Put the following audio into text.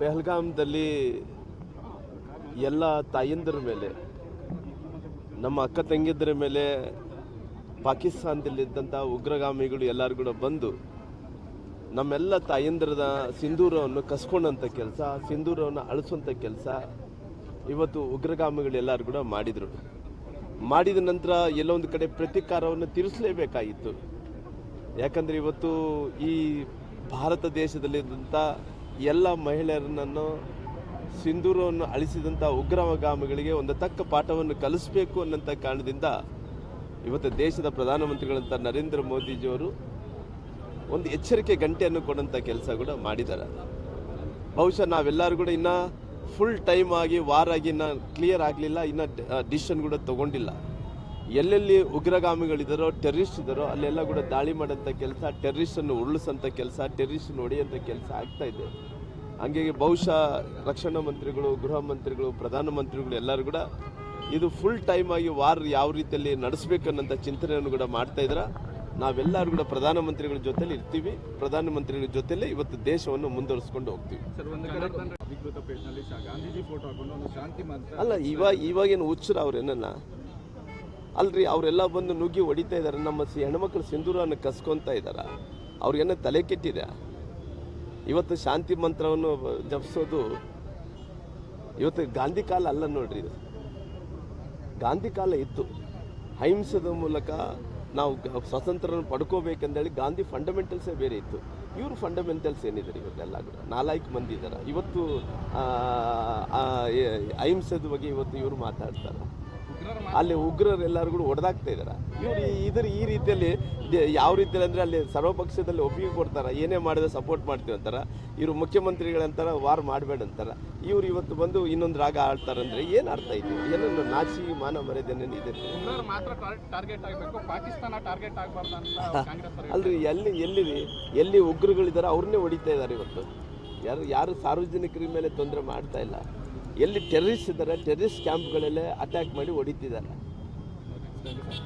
ಪೆಹಲ್ಗಾಮ್ದಲ್ಲಿ ಎಲ್ಲ ತಾಯಂದಿರ ಮೇಲೆ, ನಮ್ಮ ಅಕ್ಕ ತಂಗಿದ್ರ ಮೇಲೆ, ಪಾಕಿಸ್ತಾನದಲ್ಲಿದ್ದಂಥ ಉಗ್ರಗಾಮಿಗಳು ಎಲ್ಲರೂ ಕೂಡ ಬಂದು ನಮ್ಮೆಲ್ಲ ತಾಯಂದಿರದ ಸಿಂಧೂರವನ್ನು ಕಸ್ಕೊಂಡಂಥ ಕೆಲಸ, ಸಿಂಧೂರವನ್ನು ಅಳಿಸುವಂಥ ಕೆಲಸ ಇವತ್ತು ಉಗ್ರಗಾಮಿಗಳು ಎಲ್ಲರೂ ಕೂಡ ಮಾಡಿದರು. ಮಾಡಿದ ನಂತರ ಎಲ್ಲೊಂದು ಕಡೆ ಪ್ರತೀಕಾರವನ್ನು ತೀರಿಸಲೇಬೇಕಾಗಿತ್ತು ಯಾಕಂದರೆ ಇವತ್ತು ಈ ಭಾರತ ದೇಶದಲ್ಲಿದ್ದಂಥ ಎಲ್ಲ ಮಹಿಳೆಯರನ್ನು ಸಿಂಧೂರವನ್ನು ಅಳಿಸಿದಂಥ ಉಗ್ರಗಾಮಿಗಳಿಗೆ ಒಂದು ತಕ್ಕ ಪಾಠವನ್ನು ಕಲಿಸಬೇಕು ಅನ್ನೋಂಥ ಕಾರಣದಿಂದ ಇವತ್ತು ದೇಶದ ಪ್ರಧಾನಮಂತ್ರಿಗಳಂಥ ನರೇಂದ್ರ ಮೋದಿಜಿಯವರು ಒಂದು ಎಚ್ಚರಿಕೆ ಗಂಟೆಯನ್ನು ಕೊಡೋಂಥ ಕೆಲಸ ಕೂಡ ಮಾಡಿದ್ದಾರೆ. ಬಹುಶಃ ನಾವೆಲ್ಲರೂ ಕೂಡ ಇನ್ನೂ ಫುಲ್ ಟೈಮ್ ಆಗಿ ವಾರಾಗಿ ಇನ್ನು ಕ್ಲಿಯರ್ ಆಗಲಿಲ್ಲ, ಇನ್ನು ಡಿಸಿಷನ್ ಕೂಡ ತಗೊಂಡಿಲ್ಲ. ಎಲ್ಲೆಲ್ಲಿ ಉಗ್ರಗಾಮಿಗಳಿದ್ದಾರೋ ಟೆರ್ರಿಸ್ಟ್ ಇದ್ದಾರೋ ಅಲ್ಲೆಲ್ಲ ಕೂಡ ದಾಳಿ ಮಾಡೋಂಥ ಕೆಲಸ ಟೆರ್ರಿಸ್ಟನ್ನು ಉರುಳಿಸೋಂಥ ಕೆಲಸ ಟೆರ್ರಿಸ್ಟನ್ನು ಹೊಡೆಯೋಂಥ ಕೆಲಸ ಆಗ್ತಾ ಇದೆ. ಹಂಗಾಗಿ ಬಹುಶಃ ರಕ್ಷಣಾ ಮಂತ್ರಿಗಳು ಗೃಹ ಮಂತ್ರಿಗಳು ಪ್ರಧಾನಮಂತ್ರಿಗಳು ಎಲ್ಲರೂ ಕೂಡ ಇದು ಫುಲ್ ಟೈಮ್ ಆಗಿ ವಾರ್ ಯಾವ ರೀತಿಯಲ್ಲಿ ನಡೆಸಬೇಕನ್ನೋಂಥ ಚಿಂತನೆಯನ್ನು ಕೂಡ ಮಾಡ್ತಾ ಇದ್ರ. ನಾವೆಲ್ಲರೂ ಕೂಡ ಪ್ರಧಾನಮಂತ್ರಿಗಳ ಜೊತೆಲಿ ಇರ್ತೀವಿ. ಪ್ರಧಾನಮಂತ್ರಿಗಳ ಜೊತೆಲಿ ಇವತ್ತು ದೇಶವನ್ನು ಮುಂದುವರಿಸ್ಕೊಂಡು ಹೋಗ್ತೀವಿ. ಅಲ್ಲ ಇವಾಗ ಇವಾಗೇನು ಹುಚ್ಚರ ಅವ್ರೇನನ್ನ ಅಲ್ರಿ, ಅವರೆಲ್ಲ ಬಂದು ನುಗ್ಗಿ ಹೊಡಿತಾ ಇದ್ದಾರೆ ನಮ್ಮ ಸಿ ಹೆಣ್ಮಕ್ಳು ಸಿಂಧೂರನ್ನು ಕಸ್ಕೊಂತ ಇದ್ದಾರ ಅವ್ರಿಗೇನೋ ತಲೆ ಕೆಟ್ಟಿದೆ ಇವತ್ತು ಶಾಂತಿ ಮಂತ್ರವನ್ನು ಜಪಿಸೋದು ಇವತ್ತು ಗಾಂಧಿ ಕಾಲ ಅಲ್ಲ ನೋಡ್ರಿ ಇದು. ಗಾಂಧಿ ಕಾಲ ಇತ್ತು. ಅಹಿಂಸದ ಮೂಲಕ ನಾವು ಸ್ವಾತಂತ್ರ್ಯವನ್ನು ಪಡ್ಕೋಬೇಕಂದೇಳಿ ಗಾಂಧಿ ಫಂಡಮೆಂಟಲ್ಸೇ ಬೇರೆ ಇತ್ತು. ಇವರು ಫಂಡಮೆಂಟಲ್ಸ್ ಏನಿದ್ದಾರೆ ಇವತ್ತೆಲ್ಲ ಕೂಡ? ನಾಲ್ಕು ಮಂದಿ ಇದ್ದಾರೆ ಇವತ್ತು ಅಹಿಂಸದ ಬಗ್ಗೆ ಇವತ್ತು ಇವರು ಮಾತಾಡ್ತಾರೆ. ಅಲ್ಲಿ ಉಗ್ರರು ಎಲ್ಲರೂ ಕೂಡ ಹೊಡೆದಾಗ್ತಾ ಇದ್ದಾರೆ ಇವರು ಇದ್ರ ಈ ರೀತಿಯಲ್ಲಿ ಯಾವ ರೀತಿಯಲ್ಲಿ ಅಂದರೆ ಅಲ್ಲಿ ಸರ್ವಪಕ್ಷದಲ್ಲಿ ಒಪ್ಪಿಗೆ ಕೊಡ್ತಾರೆ ಏನೇ ಮಾಡಿದ್ರೆ ಸಪೋರ್ಟ್ ಮಾಡ್ತೀವಿ ಅಂತಾರೆ ಇವರು ಮುಖ್ಯಮಂತ್ರಿಗಳಂತಾರ ವಾರ್ ಮಾಡಬೇಡ ಅಂತಾರೆ ಇವ್ರು ಇವತ್ತು ಬಂದು ಇನ್ನೊಂದು ರಾಗ ಆಡ್ತಾರೆ ಅಂದರೆ ಏನು ಅರ್ಥ ಐತಿ ಏನನ್ನು ನಾಚಿ ಮಾನ ಮರ್ಯಾದೆನೇನು ಇದೆ. ಉಗ್ರರು ಮಾತ್ರ ಟಾರ್ಗೆಟ್ ಆಗಬೇಕು ಪಾಕಿಸ್ತಾನ ಟಾರ್ಗೆಟ್ ಆಗಬಾರ್ದು ಅಂತ ಕಾಂಗ್ರೆಸ್ ಅಲ್ರಿ ಎಲ್ಲಿ ಎಲ್ಲಿ ಎಲ್ಲಿ ಉಗ್ರಗಳಿದ್ದಾರೆ ಅವ್ರನ್ನೇ ಹೊಡಿತಾ ಇದ್ದಾರೆ ಇವತ್ತು. ಯಾರು ಯಾರು ಸಾರ್ವಜನಿಕರ ಮೇಲೆ ತೊಂದರೆ ಮಾಡ್ತಾ ಇಲ್ಲ. ಎಲ್ಲಿ ಟೆರ್ರಿಸ್ ಇದ್ದಾರೆ ಟೆರ್ರಿಸ್ ಕ್ಯಾಂಪ್ಗಳಲ್ಲೇ ಅಟ್ಯಾಕ್ ಮಾಡಿ ಹೊಡಿತಿದ್ದಾರೆ.